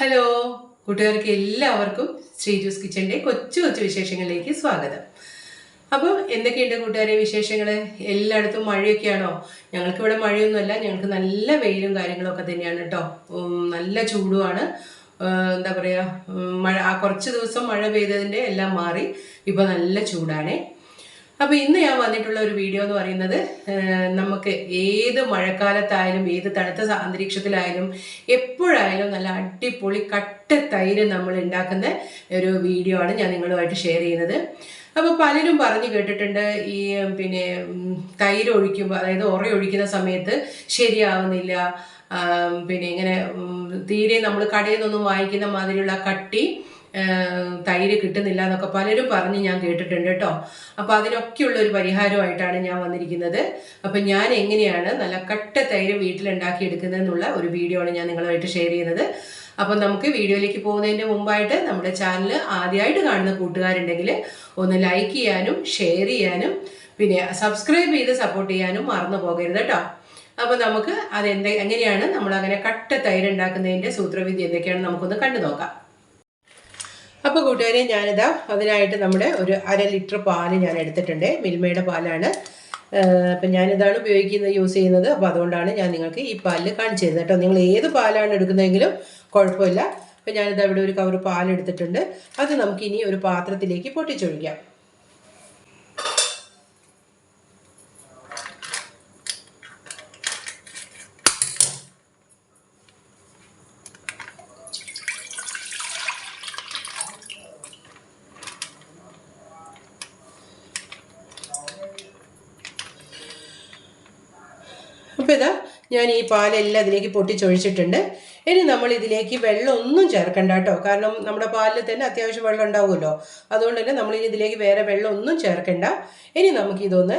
Hello കൂട്ടുകാർക്ക് എല്ലാവർക്കും Shri juice കിച്ചന്റെ കൊച്ചു കൊച്ചു വിശേഷങ്ങളിലേക്ക് സ്വാഗതം. അപ്പോൾ എന്തൊക്കെയുണ്ട് കൂട്ടുകാരെ വിശേഷങ്ങൾ എല്ലായിടത്തും മഴയൊക്കെയാണോ? ഞങ്ങൾക്കിവിടെ മഴയൊന്നുമല്ല ഞങ്ങൾക്ക് നല്ല വെയിലും കാര്യങ്ങളൊക്കെ തന്നെയാണ് കേട്ടോ നല്ല ചൂടുമാണ്. എന്താ പറയുക മഴ ആ കുറച്ച് ദിവസം മഴ പെയ്തതിന്റെ എല്ലാം മാറി ഇപ്പോൾ നല്ല ചൂടാണേ. അപ്പോൾ ഇന്ന് ഞാൻ വന്നിട്ടുള്ള ഒരു വീഡിയോ എന്ന് പറയുന്നത് നമുക്ക് ഏത് മഴക്കാലത്തായാലും ഏത് തണുത്ത അന്തരീക്ഷത്തിലായാലും എപ്പോഴായാലും നല്ല അടിപൊളി കട്ട തൈര് നമ്മൾ ഉണ്ടാക്കുന്ന ഒരു വീഡിയോ ആണ് ഞാൻ നിങ്ങളുമായിട്ട് ഷെയർ ചെയ്യുന്നത്. അപ്പോൾ പലരും പറഞ്ഞു കേട്ടിട്ടുണ്ട് ഈ പിന്നെ തൈര് ഒഴിക്കുമ്പോൾ അതായത് ഉറ ഒഴിക്കുന്ന സമയത്ത് ശരിയാവുന്നില്ല. പിന്നെ ഇങ്ങനെ തീരെ നമ്മൾ കടയിൽ നിന്നൊന്നും വാങ്ങിക്കുന്ന മാതിരിയുള്ള കട്ടി തൈര് കിട്ടുന്നില്ല എന്നൊക്കെ പലരും പറഞ്ഞ് ഞാൻ കേട്ടിട്ടുണ്ട് കേട്ടോ. അപ്പോൾ അതിനൊക്കെയുള്ള ഒരു പരിഹാരമായിട്ടാണ് ഞാൻ വന്നിരിക്കുന്നത്. അപ്പം ഞാൻ എങ്ങനെയാണ് നല്ല കട്ട തൈര് വീട്ടിലുണ്ടാക്കി എടുക്കുന്നതെന്നുള്ള ഒരു വീഡിയോ ആണ് ഞാൻ നിങ്ങളുമായിട്ട് ഷെയർ ചെയ്യുന്നത്. അപ്പം നമുക്ക് വീഡിയോയിലേക്ക് പോകുന്നതിന്റെ മുമ്പായിട്ട് നമ്മുടെ ചാനൽ ആദ്യമായിട്ട് കാണുന്ന കൂട്ടുകാരുണ്ടെങ്കിൽ ഒന്ന് ലൈക്ക് ചെയ്യാനും ഷെയർ ചെയ്യാനും പിന്നെ സബ്സ്ക്രൈബ് ചെയ്ത് സപ്പോർട്ട് ചെയ്യാനും മറന്നു പോകരുത് കേട്ടോ. അപ്പോൾ നമുക്ക് അതെന്ത് എങ്ങനെയാണ് നമ്മൾ അങ്ങനെ കട്ട തൈര് ഉണ്ടാക്കുന്നതിന്റെ സൂത്രവിധി എന്തൊക്കെയാണ് നമുക്കൊന്ന് കണ്ടു നോക്കാം അപ്പോൾ കൂട്ടുകാരെ ഞാനിതാ അതിനായിട്ട് നമ്മുടെ ഒരു അര ലിറ്റർ പാൽ ഞാൻ എടുത്തിട്ടുണ്ട്. മിൽമയുടെ പാലാണ്. അപ്പം ഞാനിതാണ് ഉപയോഗിക്കുന്നത് യൂസ് ചെയ്യുന്നത്. അപ്പോൾ അതുകൊണ്ടാണ് ഞാൻ നിങ്ങൾക്ക് ഈ പാലിൽ കാണിച്ചു തരുന്നത് കേട്ടോ. നിങ്ങൾ ഏത് പാലാണ് എടുക്കുന്നതെങ്കിലും കുഴപ്പമില്ല. അപ്പം ഞാനിതാ ഇവിടെ ഒരു കവർ പാലെടുത്തിട്ടുണ്ട്. അത് നമുക്കിനി ഒരു പാത്രത്തിലേക്ക് പൊട്ടിച്ചൊഴിക്കാം. അപ്പോൾ ഇതാ ഞാൻ ഈ പാലെല്ലാം ഇതിലേക്ക് പൊട്ടിച്ചൊഴിച്ചിട്ടുണ്ട്. ഇനി നമ്മൾ ഇതിലേക്ക് വെള്ളം ഒന്നും ചേർക്കണ്ട കേട്ടോ. കാരണം നമ്മുടെ പാലിൽ തന്നെ അത്യാവശ്യം വെള്ളം ഉണ്ടാവുമല്ലോ. അതുകൊണ്ട് തന്നെ നമ്മൾ ഇനി ഇതിലേക്ക് വേറെ വെള്ളം ഒന്നും ചേർക്കണ്ട. ഇനി നമുക്ക് ഇതൊന്ന്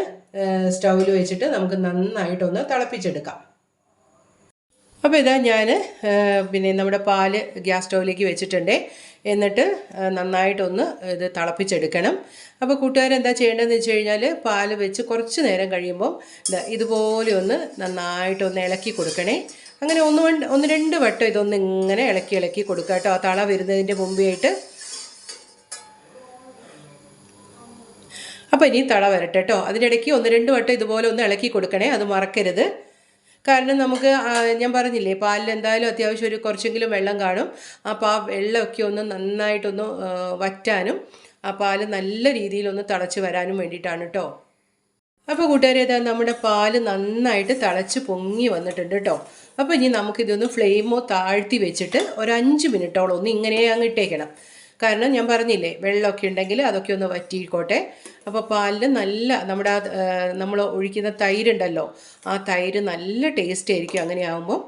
സ്റ്റൗവിൽ വെച്ചിട്ട് നമുക്ക് നന്നായിട്ടൊന്ന് തിളപ്പിച്ചെടുക്കാം. അപ്പോൾ ഇതാ ഞാൻ പിന്നെ നമ്മുടെ പാൽ ഗ്യാസ് സ്റ്റൗവിലേക്ക് വെച്ചിട്ടുണ്ട്. എന്നിട്ട് നന്നായിട്ടൊന്ന് ഇത് തിളപ്പിച്ചെടുക്കണം. അപ്പോൾ കൂട്ടുകാർ എന്താ ചെയ്യേണ്ടതെന്ന് വെച്ച് കഴിഞ്ഞാൽ പാൽ വെച്ച് കുറച്ച് നേരം കഴിയുമ്പോൾ ഇതുപോലെ ഒന്ന് നന്നായിട്ടൊന്ന് ഇളക്കി കൊടുക്കണേ. അങ്ങനെ ഒന്ന് ഒന്ന് രണ്ട് വട്ടം ഇതൊന്ന് ഇങ്ങനെ ഇളക്കി ഇളക്കി കൊടുക്കുക കേട്ടോ. ആ തള വരുന്നതിന്റെ മുമ്പായിട്ട്. അപ്പോൾ ഇനി തള വരട്ടെ കേട്ടോ. അതിനിടയ്ക്ക് ഒന്ന് രണ്ട് വട്ടം ഇതുപോലെ ഒന്ന് ഇളക്കി കൊടുക്കണേ. അത് മറക്കരുത്. കാരണം നമുക്ക് ഞാൻ പറഞ്ഞില്ലേ പാലിൽ എന്തായാലും അത്യാവശ്യം ഒരു കുറച്ചെങ്കിലും വെള്ളം കാണും. അപ്പോൾ ആ വെള്ളമൊക്കെ ഒന്ന് നന്നായിട്ടൊന്ന് വറ്റാനും ആ പാൽ നല്ല രീതിയിലൊന്ന് തിളച്ച് വരാനും വേണ്ടിയിട്ടാണ് കേട്ടോ അപ്പോൾ കൂട്ടുകാരെ ഇതാ നമ്മുടെ പാൽ നന്നായിട്ട് തിളച്ച് പൊങ്ങി വന്നിട്ടുണ്ട് കേട്ടോ അപ്പോൾ ഇനി നമുക്കിതൊന്ന് ഫ്ലെയിമോ താഴ്ത്തി വെച്ചിട്ട് ഒരു അഞ്ച് മിനിറ്റോളം ഒന്ന് ഇങ്ങനെ അങ്ങ് ഇട്ടേക്കണം. കാരണം ഞാൻ പറഞ്ഞില്ലേ വെള്ളമൊക്കെ ഉണ്ടെങ്കിൽ അതൊക്കെ ഒന്ന് വറ്റിക്കോട്ടെ അപ്പോൾ പാലിൽ നല്ല നമ്മുടെ നമ്മൾ ഒഴിക്കുന്ന തൈരുണ്ടല്ലോ ആ തൈര് നല്ല ടേസ്റ്റ് ആയിരിക്കും അങ്ങനെ ആകുമ്പോൾ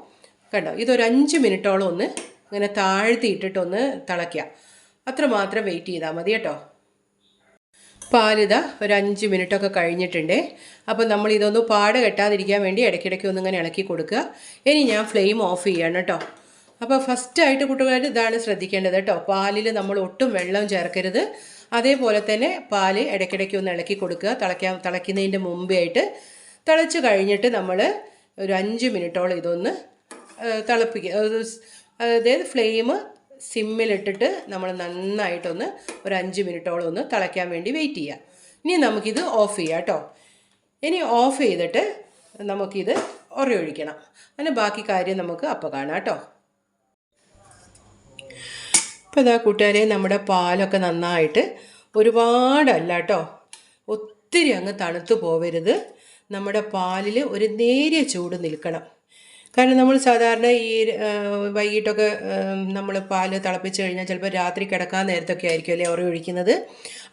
കണ്ടോ? ഇതൊരു അഞ്ച് മിനിറ്റോളം ഒന്ന് ഇങ്ങനെ താഴ്ത്തി ഇട്ടിട്ടൊന്ന് തിളയ്ക്കുക. അത്ര മാത്രം വെയിറ്റ് ചെയ്താൽ മതി കേട്ടോ. പാലിത ഒരു അഞ്ച് മിനിറ്റൊക്കെ കഴിഞ്ഞിട്ടുണ്ട്. അപ്പോൾ നമ്മൾ ഇതൊന്ന് പാട് കെട്ടാതിരിക്കാൻ വേണ്ടി ഇടയ്ക്കിടയ്ക്ക് ഒന്നിങ്ങനെ ഇളക്കി കൊടുക്കുക. ഇനി ഞാൻ ഫ്ലെയിം ഓഫ് ചെയ്യണം കേട്ടോ. അപ്പോൾ ഫസ്റ്റായിട്ട് കുട്ടികൾ ഇതാണ് ശ്രദ്ധിക്കേണ്ടത് കേട്ടോ. പാലിൽ നമ്മൾ ഒട്ടും വെള്ളം ചേർക്കരുത്. അതേപോലെ തന്നെ പാൽ ഇടയ്ക്കിടയ്ക്ക് ഒന്ന് ഇളക്കി കൊടുക്കുക. തിളയ്ക്കാൻ തിളയ്ക്കുന്നതിന്റെ മുമ്പേ ആയിട്ട് തിളച്ച് കഴിഞ്ഞിട്ട് നമ്മൾ ഒരു അഞ്ച് മിനിറ്റോളം ഇതൊന്ന് തിളപ്പിക്കുക. അതായത് ഫ്ലെയിം സിമ്മിലിട്ടിട്ട് നമ്മൾ നന്നായിട്ടൊന്ന് ഒരു അഞ്ച് മിനിറ്റോളം ഒന്ന് തിളയ്ക്കാൻ വേണ്ടി വെയിറ്റ് ചെയ്യുക. ഇനി നമുക്കിത് ഓഫ് ചെയ്യാം കേട്ടോ. ഇനി ഓഫ് ചെയ്തിട്ട് നമുക്കിത് ഉറയൊഴിക്കണം അങ്ങനെ ബാക്കി കാര്യം നമുക്ക് അപ്പോൾ കാണാം കേട്ടോ. അപ്പോൾ ഇതാ കൂട്ടുകാരെ നമ്മുടെ പാലൊക്കെ നന്നായിട്ട് ഒരുപാടല്ല കേട്ടോ ഒത്തിരി അങ്ങ് തണുത്തു പോവരുത്. നമ്മുടെ പാലിൽ ഒരു നേരിയ ചൂട് നിൽക്കണം. കാരണം നമ്മൾ സാധാരണ ഈ വൈകിട്ടൊക്കെ നമ്മൾ പാൽ തിളപ്പിച്ച് കഴിഞ്ഞാൽ ചിലപ്പോൾ രാത്രി കിടക്കാൻ നേരത്തൊക്കെ ആയിരിക്കും അല്ലേ ഉറ ഒഴിക്കുന്നത്.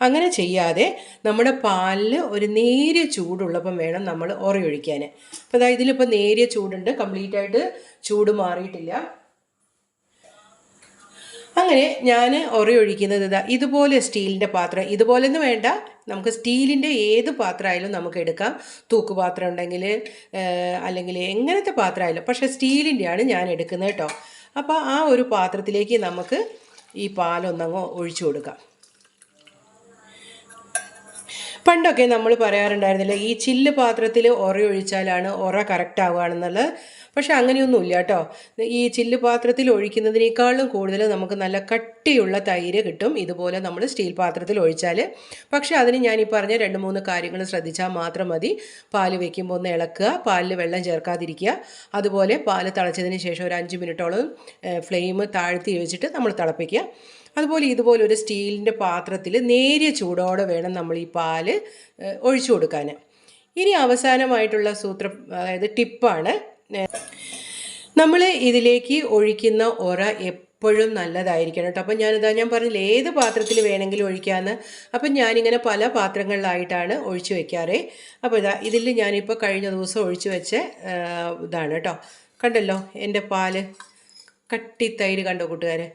അങ്ങനെ ചെയ്യാതെ നമ്മുടെ പാലിൽ ഒരു നേരിയ ചൂടുള്ളപ്പം വേണം നമ്മൾ ഉറയൊഴിക്കാൻ അപ്പോൾ അതായത് ഇതിലിപ്പോൾ നേരിയ ചൂടുണ്ട് കംപ്ലീറ്റ് ആയിട്ട് ചൂട് മാറിയിട്ടില്ല. അങ്ങനെ ഞാൻ ഒറയൊഴിക്കുന്നത് ഇതാ ഇതുപോലെ സ്റ്റീലിന്റെ പാത്രം. ഇതുപോലെന്ന് വേണ്ട. നമുക്ക് സ്റ്റീലിന്റെ ഏത് പാത്രമായാലും നമുക്ക് എടുക്കാം. തൂക്കുപാത്രം ഉണ്ടെങ്കിൽ അല്ലെങ്കിൽ എങ്ങനത്തെ പാത്രമായാലും. പക്ഷേ സ്റ്റീലിന്റെയാണ് ഞാൻ എടുക്കുന്നത് കേട്ടോ. അപ്പോൾ ആ ഒരു പാത്രത്തിലേക്ക് നമുക്ക് ഈ പാലൊന്നങ്ങ് ഒഴിച്ചു കൊടുക്കാം. പണ്ടൊക്കെ നമ്മൾ പറയാറുണ്ടായിരുന്നില്ല ഈ ചില്ല് പാത്രത്തിൽ ഒറ ഒഴിച്ചാലാണ് ഒറ കറക്റ്റ് ആവുകയാണെന്നുള്ളത്. പക്ഷെ അങ്ങനെയൊന്നുമില്ല കേട്ടോ. ഈ ചില്ല് പാത്രത്തിൽ ഒഴിക്കുന്നതിനേക്കാളും കൂടുതൽ നമുക്ക് നല്ല കട്ടിയുള്ള തൈര് കിട്ടും. ഇതുപോലെ നമ്മൾ സ്റ്റീൽ പാത്രത്തിൽ ഒഴിച്ചാൽ. പക്ഷേ അതിന് ഞാൻ ഈ പറഞ്ഞ രണ്ട് മൂന്ന് കാര്യങ്ങൾ ശ്രദ്ധിച്ചാൽ മാത്രം മതി. പാൽ വെക്കുമ്പോൾ ഒന്ന് ഇളക്കുക പാലിൽ വെള്ളം ചേർക്കാതിരിക്കുക. അതുപോലെ പാൽ തിളച്ചതിന് ശേഷം ഒരു അഞ്ച് മിനിറ്റോളം ഫ്ലെയിം താഴ്ത്തി വെച്ചിട്ട് നമ്മൾ തിളപ്പിക്കുക. അതുപോലെ ഇതുപോലെ ഒരു സ്റ്റീലിന്റെ പാത്രത്തിൽ നേരിയ ചൂടോടെ വേണം നമ്മൾ ഈ പാൽ ഒഴിച്ചു കൊടുക്കാൻ. ഇനി അവസാനമായിട്ടുള്ള സൂത്രം അതായത് ടിപ്പാണ്. നമ്മൾ ഇതിലേക്ക് ഒഴിക്കുന്ന ഒറ എപ്പോഴും നല്ലതായിരിക്കണം കേട്ടോ. അപ്പം ഞാനിതാ ഞാൻ പറഞ്ഞില്ല ഏത് പാത്രത്തിൽ വേണമെങ്കിലും ഒഴിക്കാമെന്ന് അപ്പം ഞാനിങ്ങനെ പല പാത്രങ്ങളിലായിട്ടാണ് ഒഴിച്ചു വയ്ക്കാറ് അപ്പോൾ ഇതാ ഇതിൽ ഞാനിപ്പോൾ കഴിഞ്ഞ ദിവസം ഒഴിച്ചു വെച്ച ഇതാണ് കേട്ടോ. കണ്ടല്ലോ എന്റെ പാൽ കട്ടി തൈര് കണ്ടോ കൂട്ടുകാരെ?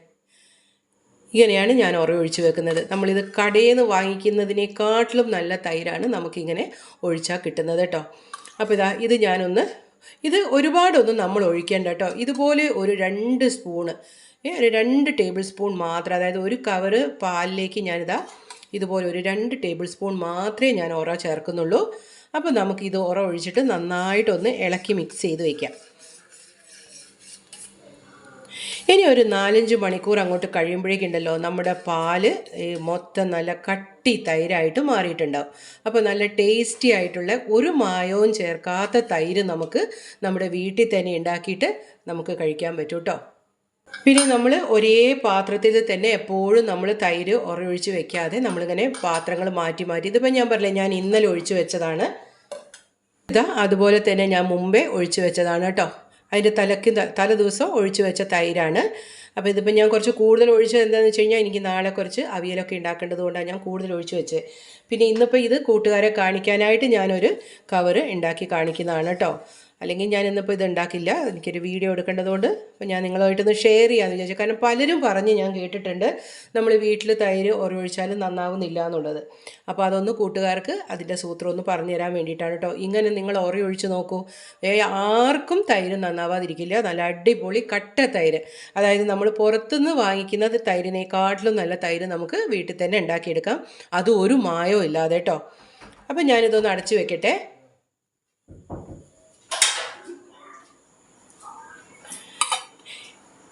ഇങ്ങനെയാണ് ഞാൻ ഉറ ഒഴിച്ചു വെക്കുന്നത്. നമ്മളിത് കടയിൽ നിന്ന് വാങ്ങിക്കുന്നതിനേക്കാട്ടിലും നല്ല തൈരാണ് നമുക്കിങ്ങനെ ഒഴിച്ചാൽ കിട്ടുന്നത് കേട്ടോ. അപ്പോൾ ഇതാ ഇത് ഞാനൊന്ന് ഇത് ഒരുപാടൊന്നും നമ്മൾ ഒഴിക്കേണ്ട കേട്ടോ. ഇതുപോലെ ഒരു രണ്ട് സ്പൂണ് ഒരു രണ്ട് ടേബിൾ സ്പൂൺ മാത്രം അതായത് ഒരു കവറ് പാലിലേക്ക് ഞാനിതാ ഇതുപോലെ ഒരു രണ്ട് ടേബിൾ സ്പൂൺ മാത്രമേ ഞാൻ ഉറ ചേർക്കുന്നുള്ളൂ. അപ്പോൾ നമുക്കിത് ഉറ ഒഴിച്ചിട്ട് നന്നായിട്ടൊന്ന് ഇളക്കി മിക്സ് ചെയ്ത് വയ്ക്കാം ഇനി ഒരു നാലഞ്ച് മണിക്കൂർ അങ്ങോട്ട് കഴിയുമ്പോഴേക്കുണ്ടല്ലോ നമ്മുടെ പാൽ മൊത്തം നല്ല കട്ടി തൈരായിട്ട് മാറിയിട്ടുണ്ടാവും. അപ്പോൾ നല്ല ടേസ്റ്റി ആയിട്ടുള്ള ഒരു മായവും ചേർക്കാത്ത തൈര് നമുക്ക് നമ്മുടെ വീട്ടിൽ തന്നെ ഉണ്ടാക്കിയിട്ട് നമുക്ക് കഴിക്കാൻ പറ്റും കേട്ടോ പിന്നെ നമ്മൾ ഒരേ പാത്രത്തിൽ തന്നെ എപ്പോഴും നമ്മൾ തൈര് ഉറയൊഴിച്ച് വെക്കാതെ നമ്മളിങ്ങനെ പാത്രങ്ങൾ മാറ്റി മാറ്റി ഇതിപ്പോൾ ഞാൻ പറഞ്ഞില്ലേ ഞാൻ ഇന്നലെ ഒഴിച്ചു വെച്ചതാണ്. ഇതാ അതുപോലെ തന്നെ ഞാൻ മുമ്പേ ഒഴിച്ചു വെച്ചതാണ് കേട്ടോ അതിന്റെ തലക്ക് തല ദിവസം ഒഴിച്ചു വെച്ച തൈരാണ്. അപ്പോൾ ഇതിപ്പോൾ ഞാൻ കുറച്ച് കൂടുതൽ ഒഴിച്ചത് എന്താണെന്ന് വെച്ച് കഴിഞ്ഞാൽ എനിക്ക് നാളെ കുറച്ച് അവിയലൊക്കെ ഉണ്ടാക്കേണ്ടത് കൊണ്ടാണ് ഞാൻ കൂടുതൽ ഒഴിച്ചു വെച്ചത്. പിന്നെ ഇന്നിപ്പോൾ ഇത് കൂട്ടുകാരെ കാണിക്കാനായിട്ട് ഞാനൊരു കവറ് ഉണ്ടാക്കി കാണിക്കുന്നതാണ് കേട്ടോ. അല്ലെങ്കിൽ ഞാൻ ഇന്നിപ്പോൾ ഇത് ഉണ്ടാക്കില്ല. എനിക്കൊരു വീഡിയോ എടുക്കേണ്ടതുകൊണ്ട് അപ്പോൾ ഞാൻ നിങ്ങളുമായിട്ടൊന്ന് ഷെയർ ചെയ്യാമെന്ന് വിചാരിച്ചു. കാരണം പലരും പറഞ്ഞ് ഞാൻ കേട്ടിട്ടുണ്ട് നമ്മൾ വീട്ടിൽ തൈര് ഒരൊഴിച്ചാലും നന്നാവുന്നില്ല എന്നുള്ളത്. അപ്പോൾ അതൊന്ന് കൂട്ടുകാർക്ക് അതിന്റെ സൂത്രം ഒന്ന് പറഞ്ഞു തരാൻ വേണ്ടിയിട്ടാണ് കേട്ടോ. ഇങ്ങനെ നിങ്ങൾ ഒഴിച്ച് നോക്കൂ. ആർക്കും തൈര് നന്നാവാതിരിക്കില്ല. നല്ല അടിപൊളി കട്ട തൈര്. അതായത് നമ്മൾ പുറത്തുനിന്ന് വാങ്ങിക്കുന്നത് തൈരിനേക്കാട്ടിലും നല്ല തൈര് നമുക്ക് വീട്ടിൽ തന്നെ ഉണ്ടാക്കിയെടുക്കാം. അത് ഒരു മായവും ഇല്ലാതെ കേട്ടോ. അപ്പം ഞാനിതൊന്ന് അടച്ചു വെക്കട്ടെ.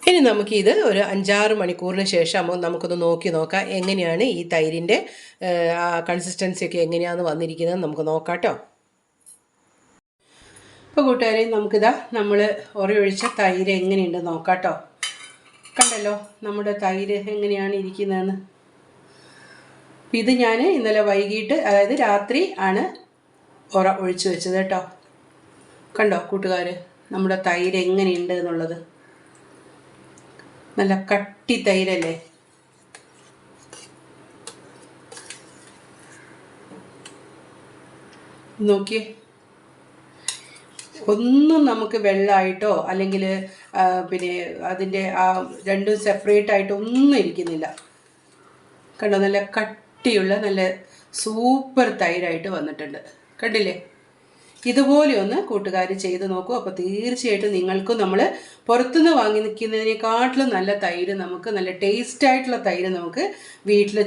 ഇനി നമുക്കിത് ഒരു അഞ്ചാറ് മണിക്കൂറിന് ശേഷം നമുക്കൊന്ന് നോക്കി നോക്കാം. എങ്ങനെയാണ് ഈ തൈരിന്റെ ആ കൺസിസ്റ്റൻസി ഒക്കെ എങ്ങനെയാണെന്ന് വന്നിരിക്കുന്നത് നമുക്ക് നോക്കാം കേട്ടോ ഇപ്പോൾ കൂട്ടുകാരെ നമുക്കിതാ നമ്മൾ ഉറയൊഴിച്ച തൈര് എങ്ങനെയുണ്ട് നോക്കാം കേട്ടോ കണ്ടല്ലോ നമ്മുടെ തൈര് എങ്ങനെയാണ് ഇരിക്കുന്നതെന്ന്. ഇത് ഞാൻ ഇന്നലെ വൈകിട്ട് അതായത് രാത്രി ആണ് ഉറ ഒഴിച്ചു വെച്ചത് കേട്ടോ കണ്ടോ കൂട്ടുകാർ നമ്മുടെ തൈര് എങ്ങനെയുണ്ട് എന്നുള്ളത്. നല്ല കട്ടി തൈരല്ലേ? നോക്കിയേ. ഒന്നും നമുക്ക് വെള്ളമായിട്ടോ അല്ലെങ്കിൽ പിന്നെ അതിന്റെ ആ രണ്ടും സെപ്പറേറ്റ് ആയിട്ടോ ഒന്നും ഇരിക്കുന്നില്ല. കണ്ടോ? നല്ല കട്ടിയുള്ള നല്ല സൂപ്പർ തൈരായിട്ട് വന്നിട്ടുണ്ട്. കണ്ടില്ലേ? ഇതുപോലെ ഒന്ന് കൂട്ടുകാർ ചെയ്ത് നോക്കൂ. അപ്പോൾ തീർച്ചയായിട്ടും നിങ്ങൾക്കും നമ്മൾ പുറത്തുനിന്ന് വാങ്ങി നിൽക്കുന്നതിനെക്കാട്ടിലും നല്ല തൈര് നമുക്ക് നല്ല ടേസ്റ്റ് ആയിട്ടുള്ള തൈര് നമുക്ക് വീട്ടിൽ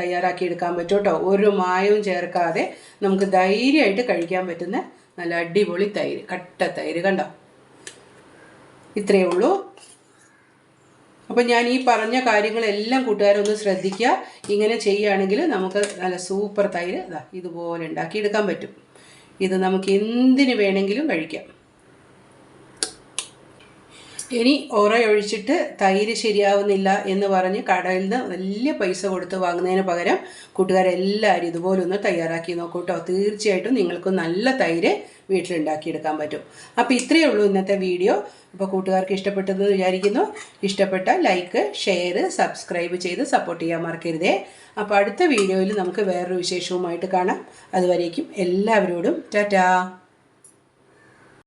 തയ്യാറാക്കി എടുക്കാൻ പറ്റും കേട്ടോ. ഒരു മായവും ചേർക്കാതെ നമുക്ക് ധൈര്യമായിട്ട് കഴിക്കാൻ പറ്റുന്ന നല്ല അടിപൊളി തൈര് കട്ട തൈര് കണ്ടോ? ഇത്രയേ ഉള്ളൂ. അപ്പം ഞാൻ ഈ പറഞ്ഞ കാര്യങ്ങളെല്ലാം കൂട്ടുകാരൊന്ന് ശ്രദ്ധിക്കുക. ഇങ്ങനെ ചെയ്യുകയാണെങ്കിൽ നമുക്ക് നല്ല സൂപ്പർ തൈര് ഇതാ ഇതുപോലെ ഉണ്ടാക്കിയെടുക്കാൻ പറ്റും. ഇത് നമുക്ക് എന്തിനു വേണമെങ്കിലും കഴിക്കാം. ഇനി ഒറയൊഴിച്ചിട്ട് തൈര് ശരിയാവുന്നില്ല എന്ന് പറഞ്ഞ് കടയിൽ നിന്ന് വലിയ പൈസ കൊടുത്ത് വാങ്ങുന്നതിന് പകരം കൂട്ടുകാരെല്ലാവരും ഇതുപോലെ ഒന്ന് തയ്യാറാക്കി നോക്കൂ കേട്ടോ തീർച്ചയായിട്ടും നിങ്ങൾക്ക് നല്ല തൈര് വീട്ടിലുണ്ടാക്കിയെടുക്കാൻ പറ്റും. അപ്പോൾ ഇത്രയേ ഉള്ളൂ ഇന്നത്തെ വീഡിയോ. അപ്പോൾ കൂട്ടുകാർക്ക് ഇഷ്ടപ്പെട്ടെന്ന് വിചാരിക്കുന്നു. ഇഷ്ടപ്പെട്ട ലൈക്ക് ഷെയർ സബ്സ്ക്രൈബ് ചെയ്ത് സപ്പോർട്ട് ചെയ്യാൻ മറക്കരുതേ. അപ്പോൾ അടുത്ത വീഡിയോയിൽ നമുക്ക് വേറൊരു വിശേഷവുമായിട്ട് കാണാം. അതുവരേക്കും എല്ലാവരോടും ടാറ്റാ.